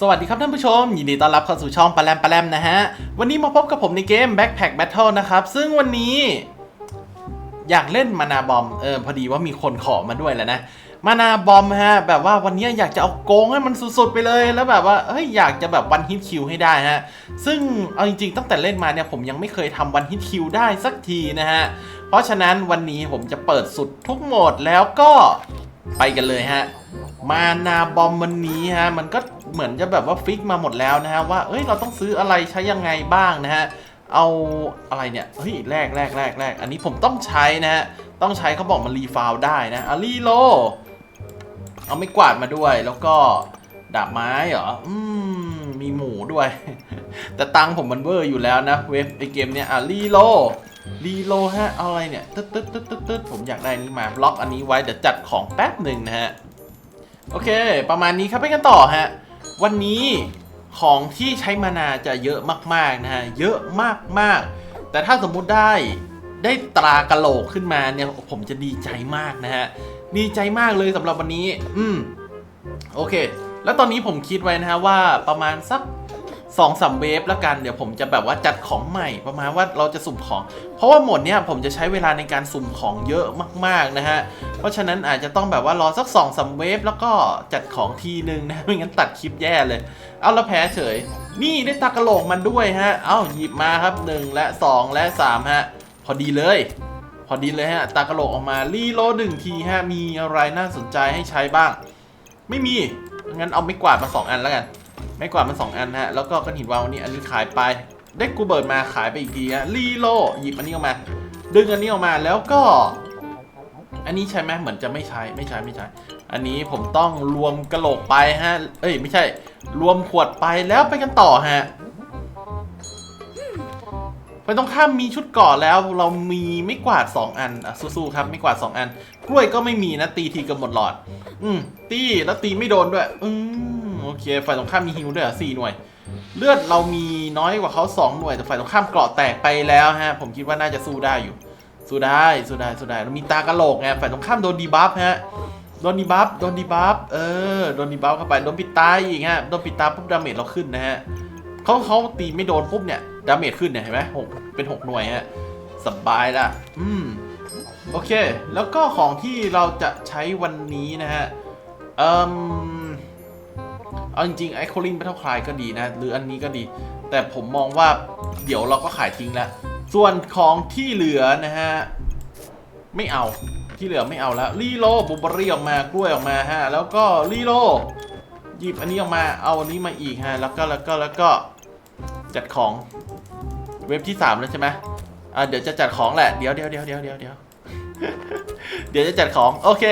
สวัสดีครับท่านผู้ชม ยินดีต้อนรับเข้าสู่ช่องปลาแรมปลาแรมนะฮะ วันนี้มาพบกับผมในเกม Backpack Battle นะครับ ซึ่งวันนี้ อยากเล่นมานาบอม เออ พอดีว่ามีคนขอมาด้วยแหละนะ มานาบอมฮะ แบบว่าวันนี้อยากจะเอาโกงให้มันสุดๆไปเลย แล้วแบบว่าเฮ้ยอยากจะแบบวันฮิตคิวให้ได้ฮะ ซึ่งเอาจริงๆตั้งแต่เล่นมาเนี่ยผมยังไม่เคยทำวันฮิตคิวได้สักทีนะฮะ เพราะฉะนั้นวันนี้ผมจะเปิดสุดทุกโหมดแล้วก็ไปกันเลยฮะ มานาบอมวันนี้ฮะมันก็เหมือนจะแบบว่าฟิกมาหมดแล้วนะฮะว่าเอ้ยเราต้องซื้ออะไรใช้ยังไงบ้างนะฮะเอาอะไรเนี่ยเฮ้ยแรกแรกแรกแรกอันนี้ผมต้องใช้นะฮะต้องใช้เขาบอกมันรีฟาวได้นะอารีโล เอาไม่กวาดมาด้วยแล้วก็ดาบไม้เหรออืมมีหมูด้วย แต่ตังค์ผมมันเวอร์อยู่แล้วนะเว็บไอเกมเนี่ยอะรีโลรีโลฮะเอาอะไรเนี่ยตึ๊ดตึ๊ดตึ๊ดตึ๊ดตึ๊ดผมอยากได้นี้มาบล็อกอันนี้ไว้เดี๋ยวจัดของแป๊บหนึ่งนะฮะ โอเค ประมาณนี้ครับไปกันต่อฮะ วันนี้ของที่ใช้มานาจะเยอะมากๆนะฮะ เยอะมากๆ แต่ถ้าสมมุติได้ได้ตรากะโหลกขึ้นมาเนี่ยผมจะดีใจมากนะฮะ ดีใจมากเลยสำหรับวันนี้ อืม โอเค แล้วตอนนี้ผมคิดไว้นะฮะว่าประมาณสัก สองสามเวฟแล้วกันเดี๋ยวผมจะแบบว่าจัดของใหม่ประมาณว่าเราจะสุ่มของ เพราะว่าหมดเนี้ยผมจะใช้เวลาในการสุ่มของเยอะมากๆนะฮะเพราะฉะนั้นอาจจะต้องแบบว่ารอสักสองสามเวฟแล้วก็จัดของทีนึงนะไม่งั้นตัดคลิปแย่เลย เอาล้วแพ้เฉย นี่ได้ตากระโหลกมันด้วยฮะ เอาหยิบมาครับหนึ่งและสองและสามฮะ พอดีเลย พอดีเลยฮะ ตากระโหลกออกมารีโลดหนึ่งทีฮะมีอะไรน่าสนใจให้ใช้บ้าง ไม่มีงั้นเอาไม่กวาดมาสองอันแล้วกัน ไม่กวาดมาสองอันฮะ แล้วก็ก้อนหินวาวันนี้อันนี้ขายไป ได้กูเบิร์ดมาขายไปอีกทีฮะรีโลหยิบอันนี้ออกมา ดึงอันนี้ออกมาแล้วก็ อันนี้ใช่ไหมเหมือนจะไม่ใช้ไม่ใช่ไม่ใช่อันนี้ผมต้องรวมกระโหลกไปฮะ เอ้ยไม่ใช่ รวมขวดไปแล้วไปกันต่อฮะ ไปตรงข้ามมีชุดเกราะแล้วเรามีไม่กวาด 2 อันอะสู้ๆครับ ไม่กวาด 2 อัน กล้วยก็ไม่มีนะตีทีกับหมดหลอด อืมตีแล้วตีไม่โดนด้วย อืมโอเคฝ่ายตรงข้ามมีฮิวด้วยอะสี่หน่วย เลือดเรามีน้อยกว่าเขา2หน่วยแต่ฝ่ายตรงข้ามเกราะแตกไปแล้วฮะ ผมคิดว่าน่าจะสู้ได้อยู่ สู้ได้สู้ได้สู้ได้เรามีตากระโหลกไงฝ่ายตรงข้ามโดนดีบัฟฮะโดนดีบัฟโดนดีบัฟเออโดนดีบัฟเข้าไปโดนปิดตาอีกฮะโดนปิดตาปุ๊บดาเมจเราขึ้นนะฮะ เขาเขาตีไม่โดนปุ๊บเนี่ยดาเมจขึ้นเนี่ยเห็นไหมหกเป็นหกหน่วยฮะสบายละอืมโอเค แล้วก็ของที่เราจะใช้วันนี้นะฮะเอ่มเอาจริงๆไอโคลิน b บ t เท e คลายก็ดีนะ หรืออันนี้ก็ดี แต่ผมมองว่าเดี๋ยวเราก็ขายทิ้งแล้ว ส่วนของที่เหลือนะฮะ ไม่เอาที่เหลือไม่เอาแล้วรีโลบุบบอรี่ออกมากล้วยออกมาฮะ แล้วก็รีโลหยิบอันนี้ออกมาเอาอันนี้มาอีกฮะ แล้วก็แล้วก็แล้วก็ จัดของเว็บที่3แล้วใช่ไหมอ่าเดี๋ยวจะจัดของแหละ เดี๋ยวเดี๋ยวเดี๋ยวเดี๋ยวเดี๋ยวเดี๋ยวเดี๋ยวจะจัดของ โอเค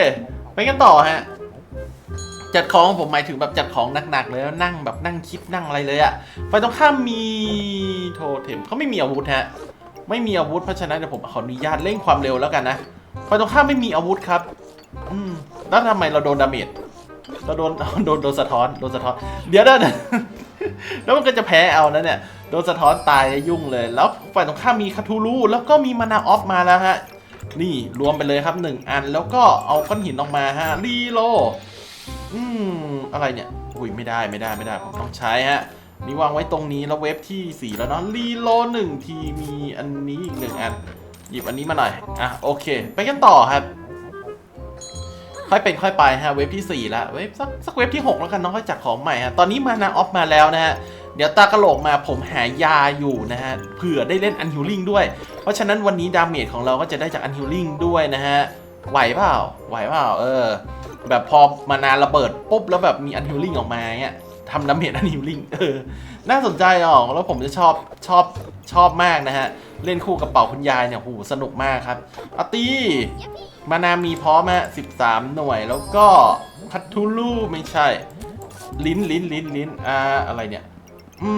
ไปกันต่อฮะ จัดของผมหมายถึงแบบจัดของหนักๆเลยแล้วนั่งแบบนั่งคิดนั่งอะไรเลยอะไฟตรงข้ามมีโทเทมเขาไม่มีอาวุธฮะ ไม่มีอาวุธเพราะฉะนั้นเดี๋ยวผมขออนุญาตเร่งความเร็วแล้วกันนะไฟตรงข้ามไม่มีอาวุธครับ อืม แล้วทำไมเราโดนดาเมจเราโดนโดนโดนสะท้อนโดนสะท้อน เดี๋ยวนะแล้วมันก็จะแพ้เอานะเนี่ย โดนสะท้อนตายยุ่งเลย แล้วฝ่ายตรงข้ามมีคาทูรูแล้วก็มีมานาออฟมาแล้วฮะ นี่รวมไปเลยครับหนึ่งอันแล้วก็เอาก้อนหินออกมาฮะรีโลอืมอะไรเนี่ยอุ้ยไม่ได้ไม่ได้ไม่ได้ผมต้องใช้ฮะนี่วางไว้ตรงนี้แล้วเว็บที่ 4 แล้วเนาะรีโลหนึ่งทีมีอันนี้อีกหนึ่งอัน หยิบอันนี้มาหน่อย อะโอเค ไปกันต่อครับ ค่อยเป็นค่อยไปฮะเว็บที่ 4 แล้วเว็บสักสักเว็บที่ 6 แล้วกันเน้องค่อยจัดของใหม่ฮะตอนนี้มานาออฟมาแล้วนะฮะ เดี๋ยวตากระโหลกมาผมหายาอยู่นะฮะเผื่อได้เล่นอันฮิลลิ่งด้วย เพราะฉะนั้นวันนี้ดาเมจของเราก็จะได้จากอันฮิลลิ่งด้วยนะฮะไหวเปล่าไหวเปล่าเออ แบบพอมานานระเบิดปุ๊บแล้วแบบมีอันฮิลลิ่งออกมาเงี้ยทำดาเมจอันฮิลลิ่งเออน่าสนใจอะแล้วผมจะชอบชอบชอบมากนะฮะ เล่นคู่กับเป่าคุณยายเนี่ยโหสนุกมากครับอตีมานามีพร้อมฮะ13 หน่วยแล้วก็คัตทูลูไม่ใช่ ลิ้นลิ้นลิ้นลิ้นอ่าอะไรเนี่ย อื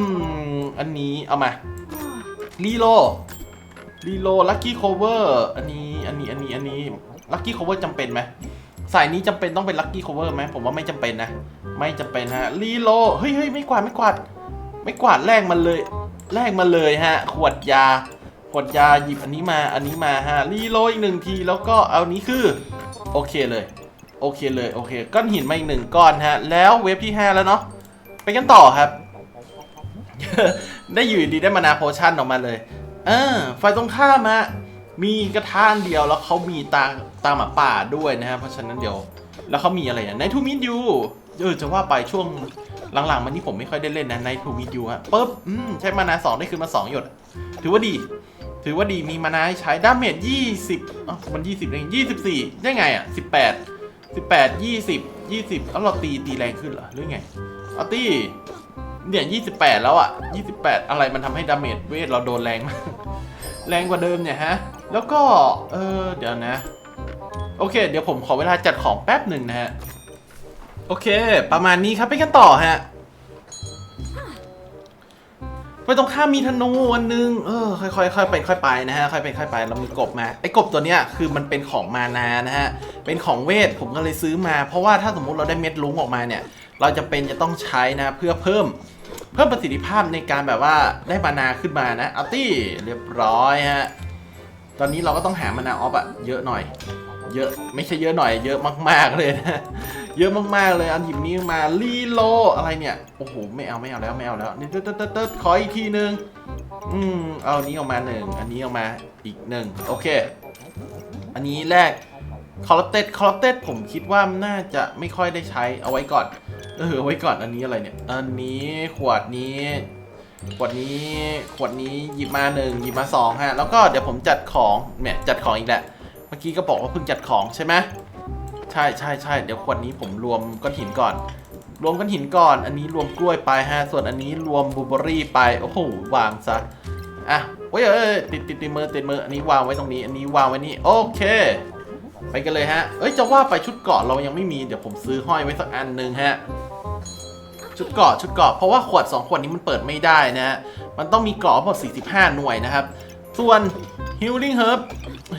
ม อันนี้เอามารีโลรีโลลัคกี้โคเวอร์อันนี้ อันนี้ อันนี้ อันนี้ ลัคกี้โคเวอร์จำเป็นไหม สายนี้จำเป็นต้องเป็นลัคกี้โคเวอร์ไหม ผมว่าไม่จำเป็นนะ ไม่จำเป็นฮะรีโลเฮ้ยเฮ้ยไม่กวาด ไม่กวาด ไม่กวาดแลกมันเลยแลกมาเลยฮะ ขวดยา ขวดยาหยิบอันนี้มา อันนี้มาฮะรีโลอีกหนึ่งที แล้วก็เอานี้คือ โอเคเลย โอเคเลย โอเค ก้อนหินมาอีกหนึ่งก้อนฮะ แล้วเวฟที่ 5 แล้วเนาะ ไปกันต่อครับ ได้อยู่ดีได้มานาโพชั่นออกมาเลยเออไฟตรงข้ามอะมีกระทานเดียวแล้วเขามีตาตาหมาป่าด้วยนะฮะเพราะฉะนั้นเดี๋ยวแล้วเขามีอะไรอะ Night to meet you เออจะว่าไปช่วงหลังๆมานี้ผมไม่ค่อยได้เล่นนะ Night to meet you ฮะปุ๊บอืมใช้มานาสองได้คืนมาสองหยด ถือว่าดี ถือว่าดีมีมานาให้ใช้ดาเมจยี่สิบอ๋อมันยี่สิบเองยี่สิบสี่ได้ไงอะสิบแปดสิบแปดยี่สิบยี่สิบแล้วเราตีตีแรงขึ้นเหรอหรือไงอาตี เนี่ยยี่สิบแปดแล้วอะยี่สิบแปดอะไรมันทำให้ดาเมจเวทเราโดนแรงมากแรงกว่าเดิมเนี่ยฮะ แล้วก็ เออเดี๋ยวนะ โอเค เดี๋ยวผมขอเวลาจัดของแป๊บหนึ่งนะฮะ โอเค ประมาณนี้ครับไปกันต่อฮะไปตรงข้ามมีธนูอันนึง เออค่อยๆค่อยไปค่อยไปนะฮะค่อยไปค่อยไปเรามีกบมาไอ้กบตัวเนี้ยคือมันเป็นของมานานะฮะเป็นของเวทผมก็เลยซื้อมา เพราะว่าถ้าสมมุติเราได้เม็ดลุ้งออกมาเนี่ย เราจะเป็นจะต้องใช้นะเพื่อเพิ่ม เพิ่มประสิทธิภาพในการแบบว่าได้มานาขึ้นมานะเอาตี้เรียบร้อยฮะตอนนี้เราก็ต้องหามานาออฟอะเยอะหน่อย เยอะไม่ใช่เยอะหน่อย เยอะมากๆเลยนะเยอะมากๆเลยอันหยิบนี้มารีโลอะไรเนี่ยโอ้โหไม่เอาไม่เอาแล้วไม่เอาแล้วเติร์ดเติร์ดเติร์ดขออีกทีนึงอืมเอาอันนี้ออกมาหนึ่งอันนี้ออกมาอีกหนึ่งโอเค อันนี้แรก คอร์เต d คอร์เต d ผมคิดว่าน่าจะไม่ค่อยได้ใช้เอาไว้ก่อนเออเอาไว้ก่อนอันนี้อะไรเนี่ย อันนี้ขวดนี้ ขวดนี้ขวดนี้หยิบมาหนึ่งหยิบมาสองฮะแล้วก็เดี๋ยวผมจัดของเนี่ยจัดของอีกแหละ เมื่อกี้ก็บอกว่าเพิ่งจัดของใช่ไหมใช่ใช่ใช่เดี๋ยวขวดนี้ผมรวมก้อนหินก่อน รวมก้อนหินก่อน อันนี้รวมกล้วยไปฮะส่วนอันนี้รวมบลูเบอรี่ไปโอ้โหวางซะอะโอ้ยเอ้ยติดติดติดมือติดมืออันนี้วางไว้ตรงนี้ อันนี้วางไว้นี่โอเค ไปกันเลยฮะ เอ้ยจะว่าไปชุดเกาะเรายังไม่มีเดี๋ยวผมซื้อห้อยไว้สักอันหนึ่งฮะ ชุดเกาะชุดเกาะเพราะว่าขวด 2 ขวดนี้มันเปิดไม่ได้นะฮะ มันต้องมีเกราะหมด 45 หน่วยนะครับ ส่วน Healing Herb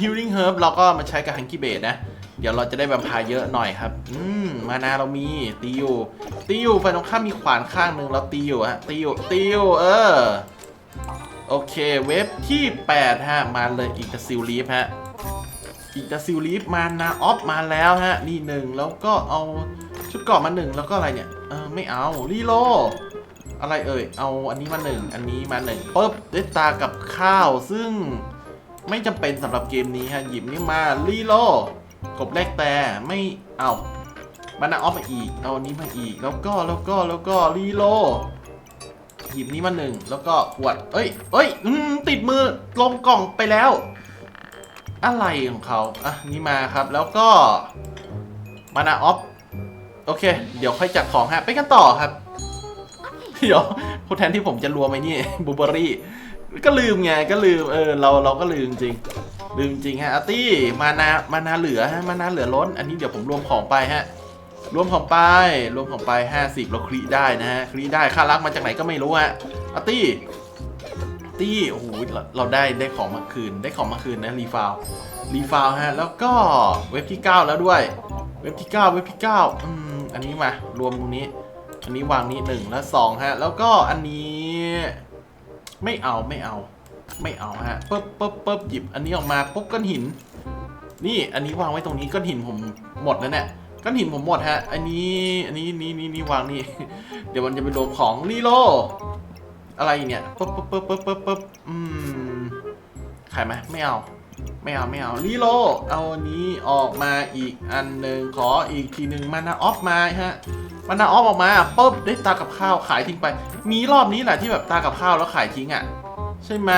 Healing Herb เราก็มาใช้กับ Hanky b a t นะ เดี๋ยวเราจะได้แวมพร์เยอะหน่อยครับ อืม มานาเรามีตีอยู่ตีอยู่ไฟตรงข้ามมีขวานข้างหนึ่งเราตีอยู่ฮะตีอยู่ตีอยู่เออ โอเค เว็บที่ 8 ฮะ มาเลยอีกซิลลีฟฮะ อีกซิลลีฟมานาออฟมาแล้วฮะ นี่หนึ่งแล้วก็เอาชุดเกราะมาหนึ่งแล้วก็อะไรเนี่ยเออไม่เอารีโลอะไรเอ่ย เอาอันนี้มาหนึ่งอันนี้มาหนึ่งปุ๊บได้ตากับข้าว ซึ่งไม่จำเป็นสำหรับเกมนี้ฮะ หยิบนี่มารีโลกบแรกแต่ไม่เอาบานาออฟมาอีก เอาอันนี้มาอีก แล้วก็แล้วก็แล้วก็รีโลหยิบนี้มาหนึ่งแล้วก็ขวด เอ้ยเอ้ยติดมือลงกล่องไปแล้ว อะไรของเขาอะนี่มาครับ แล้วก็มานาออฟโอเค เดี๋ยวค่อยจัดของฮะ ไปกันต่อครับ เดี๋ยวพูดแทนที่ผมจะรวมไอ้นี่บูเบอรี่ ก็ลืมไง ก็ลืม เออ เราเราก็ลืมจริง ลืมจริงฮะอาร์ตี้ มานา มานาเหลือฮะ มานาเหลือล้น อันนี้เดี๋ยวผมรวมของไปฮะ รวมของไป รวมของไป 50เราคลีได้นะฮะ คลีได้ ค่ารักมาจากไหนก็ไม่รู้ฮะอาร์ตี้ ตี้โอ้โหเราเราได้ได้ของมาคืน ได้ของมาคืนนะรีฟาวรีฟาวฮะ แล้วก็เว็บที่ 9 แล้วด้วย เว็บที่ 9 เว็บที่9อืมอันนี้มารวมตรงนี้ อันนี้วางนี้หนึ่งและสองฮะ แล้วก็อันนี้ไม่เอาไม่เอา ไม่เอาฮะปึ๊บปึ๊บปึ๊บหยิบ อันนี้ออกมาปุ๊บก้อนหิน นี่อันนี้วางไว้ตรงนี้ก้อนหินผมหมดแล้วเนี่ยก้อนหินผมหมดฮะ อันนี้อันนี้นี่นี่นี่วางนี่ เดี๋ยวมันจะไปรวมของรีโล อะไรเนี่ยปึ๊บปึ๊บปึ๊บปึ๊บปึ๊บปึ๊บอืมขายไหมไม่เอา ไม่เอาไม่เอารีโลเอาอันนี้ออกมาอีกอันหนึ่งขออีกทีหนึ่งมานาออฟมาฮะมานาออฟออกมาปุ๊บได้ตากับข้าวขายทิ้งไป มีรอบนี้แหละที่แบบตากับข้าวแล้วขายทิ้งอะ ใช่ไหม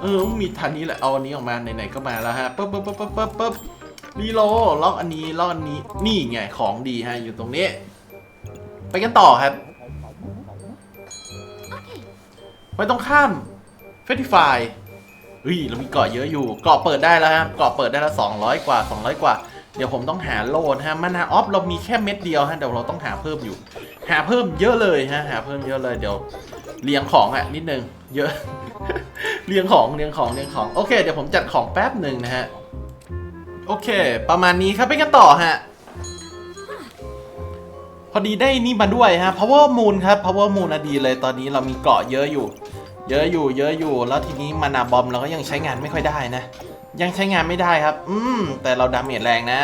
เออมีทันนี้แหละเอาอันนี้ออกมาไหนๆก็มาแล้วฮะปุ๊บปุ๊บปุ๊บปุ๊บปุ๊บปุ๊บรีโลล็อกอันนี้ล็อกอันนี้นี่ไงของดีฮะอยู่ตรงนี้ ไปกันต่อครับ ไปตรงข้ามเฟติฟายเฮ้ยเรามีเกาะเยอะอยู่ เกาะเปิดได้แล้วฮะเกาะเปิดได้ละ200 กว่า 200 กว่า เดี๋ยวผมต้องหาโลนะฮะมานาออฟเรามีแค่เม็ดเดียวฮะเดี๋ยวเราต้องหาเพิ่มอยู่ หาเพิ่มเยอะเลยฮะหาเพิ่มเยอะเลยเดี๋ยวเรียงของอะนิดนึงเยอะ เรียงของเรียงของเรียงของโอเค เดี๋ยวผมจัดของแป๊บหนึ่งนะฮะโอเค ประมาณนี้ครับไปกันต่อฮะ พอดีได้นี่มาด้วยฮะ power moon ครับ power moon อะดีเลยตอนนี้เรามีเกราะเยอะอยู่ เยอะอยู่ เยอะอยู่ แล้วทีนี้มานาบอมเราก็ยังใช้งานไม่ค่อยได้นะ ยังใช้งานไม่ได้ครับ อืม แต่เราดาเมจแรงนะ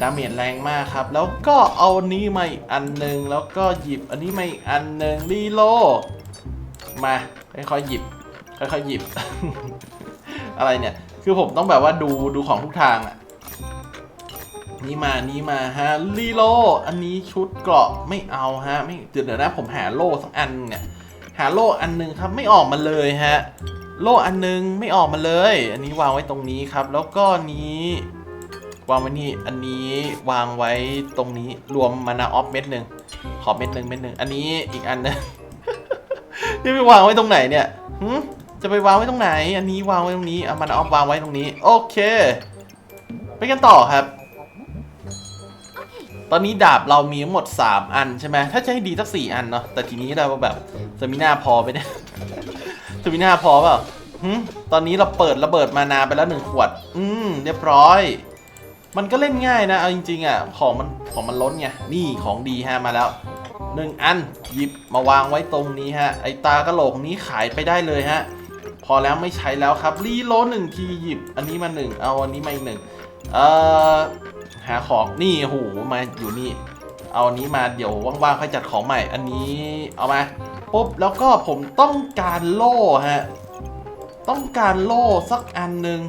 ดาเมจแรงมากครับ แล้วก็เอานี้มาอีกอันหนึ่งแล้วก็หยิบอันนี้มาอีกอันหนึ่งรีโลมาค่อยๆหยิบค่อยๆหยิบ อะไรเนี่ย คือผมต้องแบบว่าดูดูของทุกทางอะ นี่มานี่มาฮะรีโลอันนี้ชุดเกราะไม่เอาฮะ ไม่เดี๋ยวเดี๋ยวนะผมหาโล่สักอันเนี่ย หาโล่อันหนึงครับไม่ออกมาเลยฮะ โล่อันหนึงไม่ออกมาเลย อันนี้วางไว้ตรงนี้ครับ แล้วก็นี้ วางไว้นี่อันนี้วางไว้ตรงนี้รวมมานาออฟเม็ดหนึ่งขอเม็ดหนึ่งเม็ดหนึ่งอันนี้อีกอันนึงนี่ไปวางไว้ตรงไหนเนี่ยหึจะไปวางไว้ตรงไหน อันนี้วางไว้ตรงนี้เอามานาออฟวางไว้ตรงนี้ โอเค ไปกันต่อครับ ตอนนี้ดาบเรามีทั้งหมด 3 อันใช่ไหมถ้าจะให้ดีสักสี่อันเนาะแต่ทีนี้เราแบบจะมีหน้าพอไปเนี่ยจะมีหน้าพอเปล่าตอนนี้เราเปิดระเบิดมานาไปแล้วหนึ่งขวด อืมเรียบร้อย มันก็เล่นง่ายนะเอาจริงๆอะของมันของมันล้นไงนี่ของดีฮะมาแล้วหนึ่งอันหยิบมาวางไว้ตรงนี้ฮะ ไอตากระโหลกนี้ขายไปได้เลยฮะ พอแล้วไม่ใช้แล้วครับรีโลหนึ่งทีหยิบ อันนี้มาหนึ่งเอาอันนี้มาอีกหนึ่งเอ่อ หาของนี่โอ้โหมาอยู่นี่ เอาอันนี้มาเดี๋ยวว่างๆค่อยจัดของใหม่ อันนี้เอามาปุ๊บแล้วก็ผมต้องการโล่ฮะต้องการโล่สักอันหนึ่ง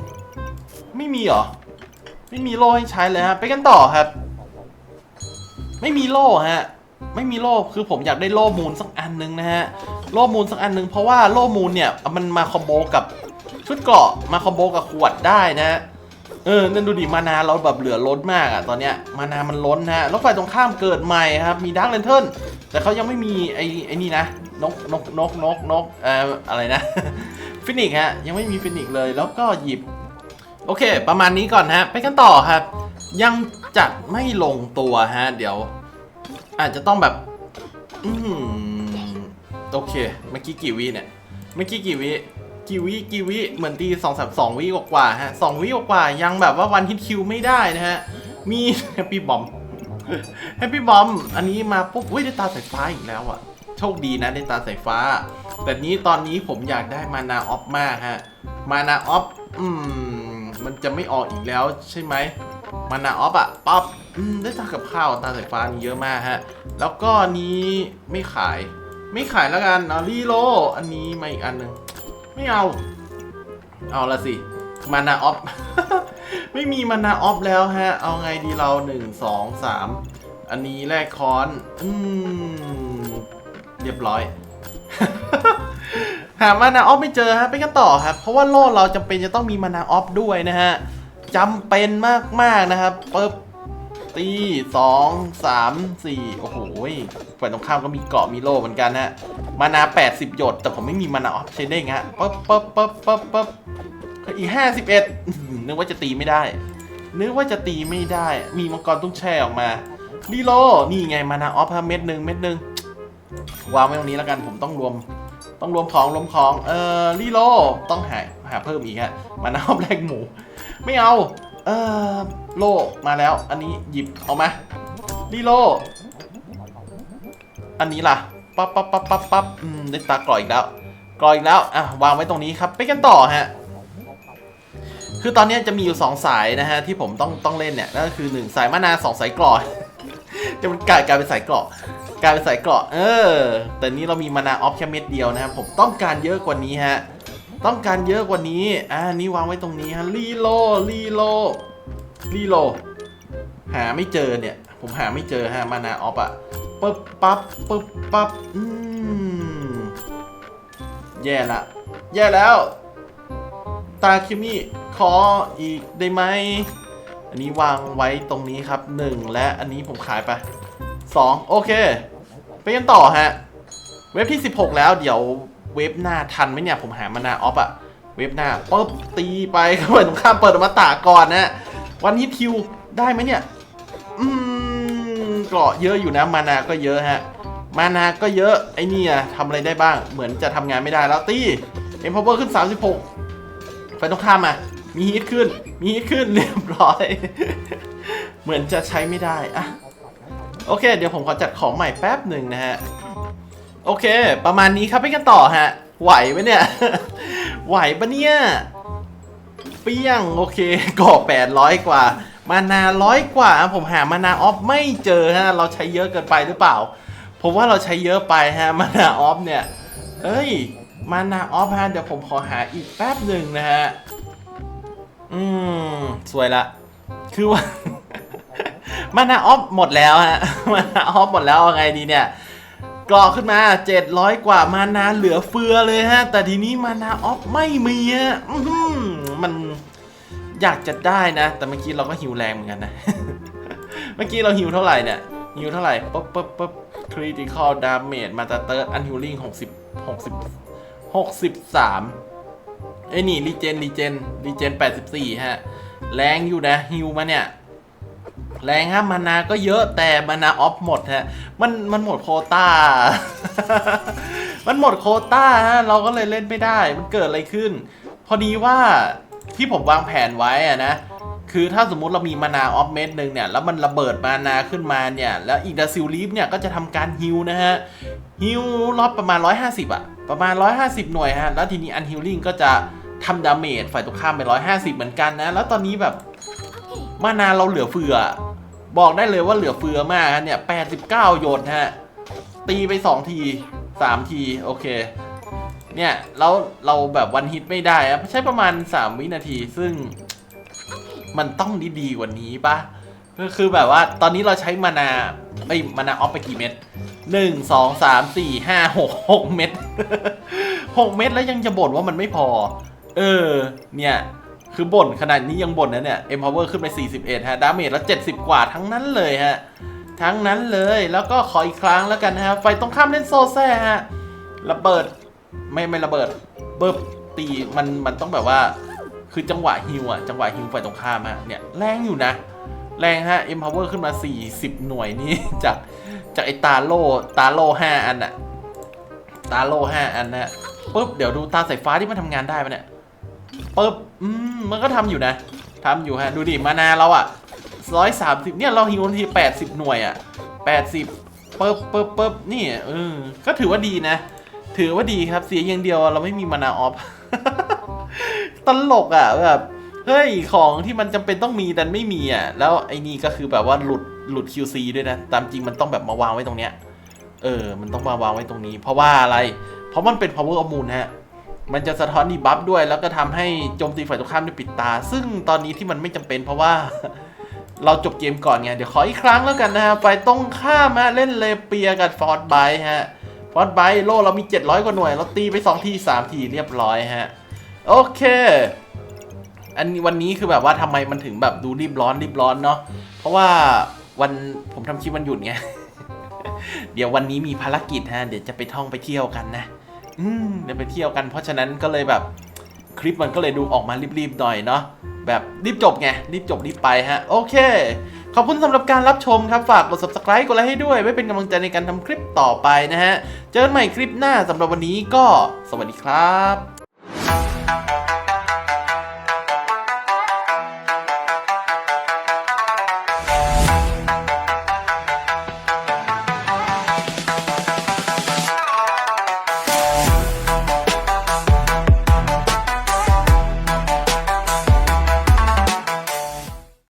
ไม่มีเหรอไม่มีโล่ให้ใช้เลยฮะไปกันต่อครับ ไม่มีโล่ฮะไม่มีโล่คือผมอยากได้โล่มูลสักอันหนึงนะฮะโล่มูลสักอันหนึงเพราะว่าโล่มูลเนี่ยมันมาคอมโบกับชุดเกราะมาคอมโบกับขวดได้นะฮะ เออนั่นดูดิมานาเราแบบเหลือล้นมากอะตอนเนี้ยมานามันล้นนะฮะแล้วฝ่ายตรงข้ามเกิดใหม่ครับมีดักเลนเทิลแต่เขายังไม่มีไอ้ไอ้นี่นะนกนกนกนกนกเอ่ออะไรนะฟินิกฮะยังไม่มีฟินิกเลยแล้วก็หยิบ โอเค ประมาณนี้ก่อนฮะ ไปกันต่อครับ ยังจัดไม่ลงตัวฮะ เดี๋ยว อาจจะต้องแบบ อืมโอเค เมื่อกี้กี่วิเนี่ย เมื่อกี้กี่วิ กี่วิกี่วิเหมือนตีสองสามสองวิกว่าฮะสองวิกว่ายังแบบว่าวันฮิตคิวไม่ได้นะฮะ มีแฮปปี้บอมแฮปปี้บอมอันนี้มาปุ๊บอุ้ยได้ตาสายฟ้าอีกแล้วอะโชคดีนะได้ตาสายฟ้า แต่นี้ตอนนี้ผมอยากได้มานาออฟมากฮะ มานาออฟอืมมันจะไม่ออกอีกแล้วใช่ไหมมานาออฟอะป๊อปอืมได้ตากับข้าวตาสายฟ้านี่เยอะมากฮะ แล้วก็นี้ไม่ขาย ไม่ขายแล้วกันเอารีโลอันนี้มาอีกอันหนึ่ง ไม่เอา เอาละสิมานาออฟ ไม่มีมานาออฟแล้วฮะ เอาไงดีเราหนึ่งสองสามอันนี้แลกคอน อืม เรียบร้อย หามานาออฟไม่เจอฮะไปกันต่อครับ เพราะว่าโล่เราจำเป็นจะต้องมีมานาออฟด้วยนะฮะจำเป็นมากๆนะครับปึ๊บ ตีสองสามสี่โอ้โหฝ่ายตรงข้ามก็มีเกาะมีโล่เหมือนกันฮะมานา80หยด แต่ผมไม่มีมานาออฟใช้ได้งฮะปั๊บปั๊บปั๊บปั๊บปั๊บอีก51นึกว่าจะตีไม่ได้ นึกว่าจะตีไม่ได้ มีมังกรตุ้งแช่ออกมารีโลนี่ไงมานาออฟเม็ดหนึ่งเม็ดหนึ่งวางไว้ตรงนี้แล้วกันผมต้องรวมต้องรวมของรวมของ เอ่อรีโลต้องหาหาเพิ่มอีกฮะมานาออฟแรกหมู ไม่เอา ออโลมาแล้ว อันนี้หยิบเอามารีโล อันนี้ล่ะปั๊บปั๊บปั๊บปั๊บปั๊บอืมได้ตากรอยอีกแล้วกรอยอีกแล้วอะวางไว้ตรงนี้ครับไปกันต่อฮะคือตอนนี้จะมีอยู่ 2 สายนะฮะที่ผมต้องต้องเล่นเนี่ยนั่นก็คือ 1 สายมานาสองสายกรอยจะมันกลายกลายเป็นสายกราะกลายเป็นสายเกราะเออ แต่นี้เรามีมานาออฟแค่เม็ดเดียวนะครับผมต้องการเยอะกว่านี้ฮะ ต้องการเยอะกว่านี้ อ่า นี่วางไว้ตรงนี้ฮะรีโลรีโลรีโล หาไม่เจอเนี่ย ผมหาไม่เจอฮะ มานาออฟอะปึ๊บปั๊บปึ๊บปั๊บ อืม แย่ละ แย่แล้ว ตาคิมิขออีกได้ไหม อันนี้วางไว้ตรงนี้ครับ1และอันนี้ผมขายไป2โอเค ไปกันต่อฮะ เว็บที่ 16 แล้วเดี๋ยว เว็บหน้าทันไหมเนี่ยผมหามานาออฟอะเว็บหน้าปุ๊บตีไปเข้าไปตรงข้ามเปิดอมาตาก่อนนะวันนี้ทิวได้ไหมเนี่ย อืมเกราะเยอะอยู่นะมานาก็เยอะฮะ มานาก็เยอะไอ้นี่อะทำอะไรได้บ้าง เหมือนจะทำงานไม่ได้แล้วตีเอ็มพาวเวอร์ขึ้น 36ไปตรงข้ามมามีฮิตขึ้น มีฮิตขึ้นเรียบร้อย เหมือนจะใช้ไม่ได้อะโอเค เดี๋ยวผมขอจัดของใหม่แป๊บหนึ่งนะฮะ โอเค ประมาณนี้ครับไปกันต่อฮะ ไหวไหมเนี่ย ไหวปะเนี่ยเปี้ยงโอเคก่อ800 กว่า มานาร้อยกว่า ผมหามานาออฟไม่เจอฮะ เราใช้เยอะเกินไปหรือเปล่า ผมว่าเราใช้เยอะไปฮะ มานาออฟเนี่ย เอ้ย มานาออฟฮะ เดี๋ยวผมขอหาอีกแป๊บหนึ่งนะฮะ อืม สวยละ คือว่า มานาออฟหมดแล้วฮะ มานาออฟหมดแล้วเอาไงดีเนี่ย กรอกขึ้นมา 700 กว่ามานาเหลือเฟือเลยฮะ แต่ทีนี้มานาออฟไม่มีฮะมันอยากจะได้นะ แต่เมื่อกี้เราก็หิวแรงเหมือนกันนะ เมื่อกี้เราหิวเท่าไหร่เนี่ยหิวเท่าไหร่ปุ๊บปุ๊บปุ๊บ critical damage มาตาเติร์ด unhealing 60 60 63เอ้นี่รีเจนรีเจนรีเจน84ฮะ แรงอยู่นะฮิวมาเนี่ย แรงฮะมานาก็เยอะแต่มานาออฟหมดฮะมันมันหมดโคต้า มันหมดโคต้าฮะเราก็เลยเล่นไม่ได้มันเกิดอะไรขึ้น พอดีว่าที่ผมวางแผนไว้อะนะคือถ้าสมมุติเรามีมานาออฟเม็ดหนึ่งเนี่ยแล้วมันระเบิดมานาขึ้นมาเนี่ยแล้วอีกดาซิลลีฟเนี่ยก็จะทำการฮิวนะฮะฮิวรอบประมาณ 150อะประมาณ 150 หน่วยฮะแล้วทีนี้อันฮิลลิ่งก็จะทำดาเมจฝ่ายตรงข้ามไป 150 เหมือนกันนะ แล้วตอนนี้แบบมานาเราเหลือเฟือ บอกได้เลยว่าเหลือเฟือมากฮะเนี่ย89โยนฮะ ตีไป 2 ที 3 ที โอเค เนี่ยแล้วเราแบบวันฮิตไม่ได้อะใช้ประมาณ 3 วินาที ซึ่งมันต้องดีๆกว่านี้ปะก็คือแบบว่าตอนนี้เราใช้มานาไอ้ยมานาออฟไปกี่เม็ดหนึ่งสองสามสี่ห้าหกหกเม็ดหกเม็ดแล้วยังจะบ่นว่ามันไม่พอ เออ เนี่ย คือบ่นขนาดนี้ยังบ่นนะเนี่ย empower ขึ้นไป 41 ฮะ ดาเมจแล้ว70 กว่าทั้งนั้นเลยฮะ ทั้งนั้นเลย แล้วก็ขออีกครั้งแล้วกันนะฮะ ไฟตรงข้ามเล่นโซแซ่ฮะ ระเบิด ไม่ไม่ระเบิด เบิบตี มันมันต้องแบบว่า คือจังหวะฮิวอะจังหวะฮิวไฟตรงข้ามฮะ เนี่ยแรงอยู่นะ แรงฮะ empower ขึ้นมา 40 หน่วยนี่จากจากไอตาโลตาโล5อันอะตาโล5อันนะปุ๊บ เดี๋ยวดูตาสายฟ้าที่มันทำงานได้ปะเนี่ย ปึ๊บอืมมันก็ทำอยู่นะทำอยู่ฮะ ดูดิ มานาเราอะร้อยสามสิบเนี่ยเราฮิวทีแปดสิบหน่วยอะแปดสิบปึ๊บปึ๊บปึ๊บนี่เออก็ถือว่าดีนะ ถือว่าดีครับ เสียอย่างเดียวเราไม่มีมานาออฟตลกอะแบบเฮ้ยของที่มันจำเป็นต้องมีดันไม่มีอะแล้วไอ้นี่ก็คือแบบว่าหลุดหลุด QC ด้วยนะ ตามจริงมันต้องแบบมาวางไว้ตรงเนี้ย เออ มันต้องมาวางไว้ตรงนี้ เพราะว่าอะไร เพราะมันเป็น power of moon ฮะ มันจะสะท้อนดีบัฟด้วย แล้วก็ทำให้โจมตีฝ่ายตรงข้ามด้วยปิดตา ซึ่งตอนนี้ที่มันไม่จำเป็นเพราะว่าเราจบเกมก่อนไง เดี๋ยวขออีกครั้งแล้วกันนะฮะฝ่ายตรงข้ามฮะเล่นเลเปียกับฟอร์ดไบฮะฟอร์ดไบโลเรามี 700 กว่าหน่วย เราตีไป 2 ที 3 ทีเรียบร้อยฮะ โอเค อันนี้วันนี้คือแบบว่าทำไมมันถึงแบบดูรีบร้อนรีบร้อนเนาะเพราะว่าวันผมทำคลิปวันหยุดไงเดี๋ยววันนี้มีภารกิจฮะ เดี๋ยวจะไปท่องไปเที่ยวกันนะ อืมเดี๋ยวไปเที่ยวกัน เพราะฉะนั้นก็เลยแบบคลิปมันก็เลยดูออกมารีบๆหน่อยเนาะแบบรีบจบไงรีบจบรีบไปฮะ โอเค ขอบคุณสำหรับการรับชมครับ ฝากกด subscribe กดไลค์ให้ด้วย ไว้เป็นกำลังใจในการทำคลิปต่อไปนะฮะ เจอกันใหม่คลิปหน้าสำหรับวันนี้ก็สวัสดีครับ